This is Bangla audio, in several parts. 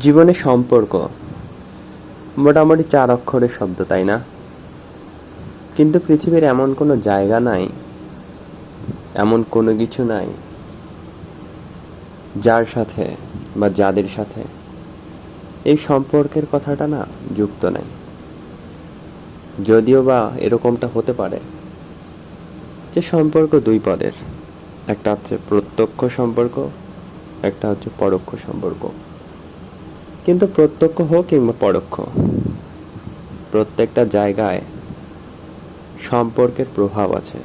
জীবনে সম্পর্ক। মোটামুটি চার অক্ষরের শব্দ, তাই না? কিন্তু পৃথিবীর এমন কোনো জায়গা নাই, এমন কোনো কিছু নাই যার সাথে বা যাদের সাথে এই সম্পর্কের কথাটা না যুক্ত নাই। যদিও বা এরকমটা হতে পারে যে সম্পর্ক দুই পদের, একটা হচ্ছে প্রত্যক্ষ সম্পর্ক, একটা হচ্ছে পরোক্ষ সম্পর্ক। কিন্তু প্রত্যক্ষ হোক কিংবা পরোক্ষ, প্রত্যেকটা জায়গায় সম্পর্কের প্রভাব আছে,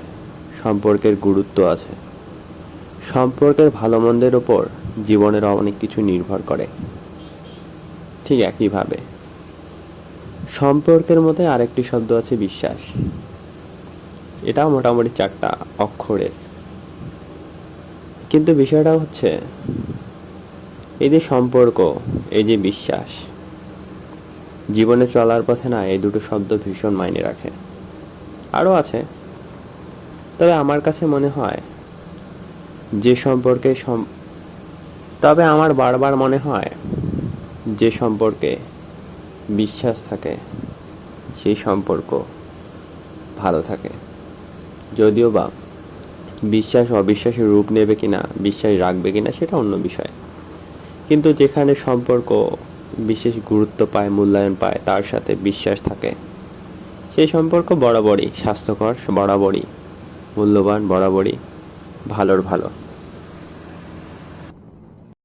সম্পর্কের গুরুত্ব আছে। সম্পর্কের ভালো মন্দের ওপর জীবনের অনেক কিছু নির্ভর করে, ঠিক একইভাবে। সম্পর্কের মধ্যে আরেকটি শব্দ আছে বিশ্বাস। এটাও মোটামুটি চারটা অক্ষরের। কিন্তু বিষয়টা হচ্ছে এই যে সম্পর্ক, এই যে বিশ্বাস, জীবনে চলার পথে না এই দুটো শব্দ ভীষণ মাইনে রাখে। আরও আছে। তবে আমার কাছে মনে হয়, যে সম্পর্কে সম তবে আমার বারবার মনে হয়, যে সম্পর্কে বিশ্বাস থাকে, সেই সম্পর্ক ভালো থাকে। যদিও বা বিশ্বাস অবিশ্বাসের রূপ নেবে কিনা, বিশ্বাস রাখবে কিনা, সেটা অন্য বিষয়। কিন্তু যেখানে সম্পর্ক বিশেষ গুরুত্ব পায়, মূল্যায়ন পায়, তার সাথে বিশ্বাস থাকে। সেই সম্পর্ক বরাবরই, স্বাস্থ্যকর বরাবরই, মূল্যবান বরাবরই, ভালোর ভালো।